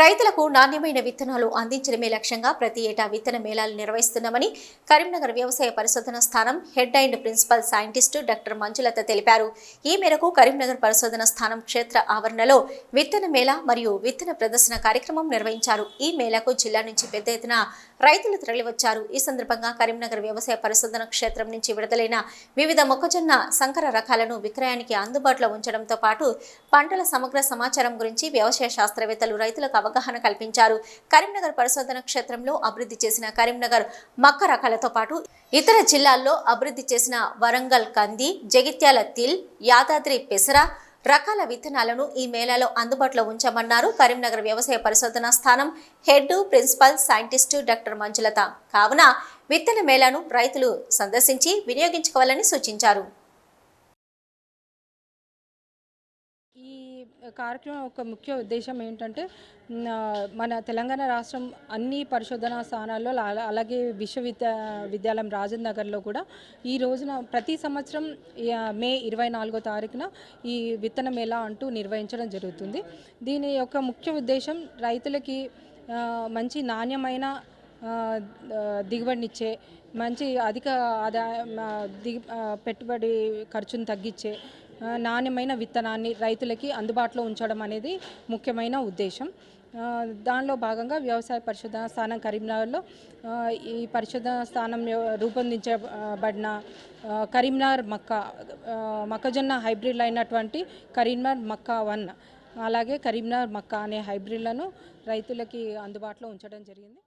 రైతులకు నాణ్యమైన విత్తనాలు అందించడమే లక్ష్యంగా ప్రతి ఏటా విత్తన మేళాలు నిర్వహిస్తున్నామని కరీంనగర్ వ్యవసాయ పరిశోధన స్థానం head and principal scientist doctor Manjulatha తెలిపారు. ఈ మేరకు కరీంనగర్ పరిశోధన స్థానం క్షేత్ర ఆవరణలో విత్తన మేళ మరియు విత్తన ప్రదర్శన కార్యక్రమం నిర్వహించారు. ఈ మేళకు జిల్లా నుంచి పెద్ద ఎత్తున రైతులు తరలివచ్చారు. ఈ సందర్భంగా కరీంనగర్ వ్యవసాయ పరిశోధన క్షేత్రం నుంచి విడుదలైన వివిధ మొక్కజొన్న సంకర రకాలను విక్రయానికి అందుబాటులో ఉంచడంతో పాటు పంటల సమగ్ర సమాచారం గురించి వ్యవసాయ శాస్త్రవేత్తలు రైతులకు అవగాహన కల్పించారు. కరీంనగర్ పరిశోధన క్షేత్రంలో అభివృద్ధి చేసిన కరీంనగర్ మక్క రకాలతో పాటు ఇతర జిల్లాల్లో అభివృద్ధి చేసిన వరంగల్ కంది జగిత్యాల తిల్ యాదాద్రి పెసర రకాల విత్తనాలను ఈ మేళాలో అందుబాటులో ఉంచామన్నారు కరీంనగర్ వ్యవసాయ పరిశోధన స్థానం head principal scientist doctor Manjulatha. కావున విత్తన మేళాను రైతులు సందర్శించి వినియోగించుకోవాలని సూచించారు. కార్యక్రమం ఒక ముఖ్య ఉద్దేశం ఏంటంటే మన తెలంగాణ రాష్ట్రం అన్ని పరిశోధనా స్థానాల్లో అలా- అలాగే విశ్వవిద్యా విద్యాలయం రాజేంద్ర నగర్లో కూడా ఈ రోజున ప్రతి సంవత్సరం మే ఇరవై నాలుగో తారీఖున ఈ విత్తన మేళా అంటూ నిర్వహించడం జరుగుతుంది. దీని యొక్క ముఖ్య ఉద్దేశం రైతులకి మంచి నాణ్యమైన దిగుబడినిచ్చే మంచి అధిక ఆదాయం దిగు పెట్టుబడి ఖర్చును తగ్గించే నాణ్యమైన విత్తనాన్ని రైతులకి అందుబాటులో ఉంచడం అనేది ముఖ్యమైన ఉద్దేశం. దానిలో భాగంగా వ్యవసాయ పరిశోధన స్థానం కరీంనగర్లో ఈ పరిశోధన స్థానం రూపొందించబడిన కరీంనగర్ మక్క మొక్కజొన్న హైబ్రిడ్ అయినటువంటి కరీంనగర్ మక్క వన్ అలాగే కరీంనగర్ మక్క అనే హైబ్రిడ్లను రైతులకి అందుబాటులో ఉంచడం జరిగింది.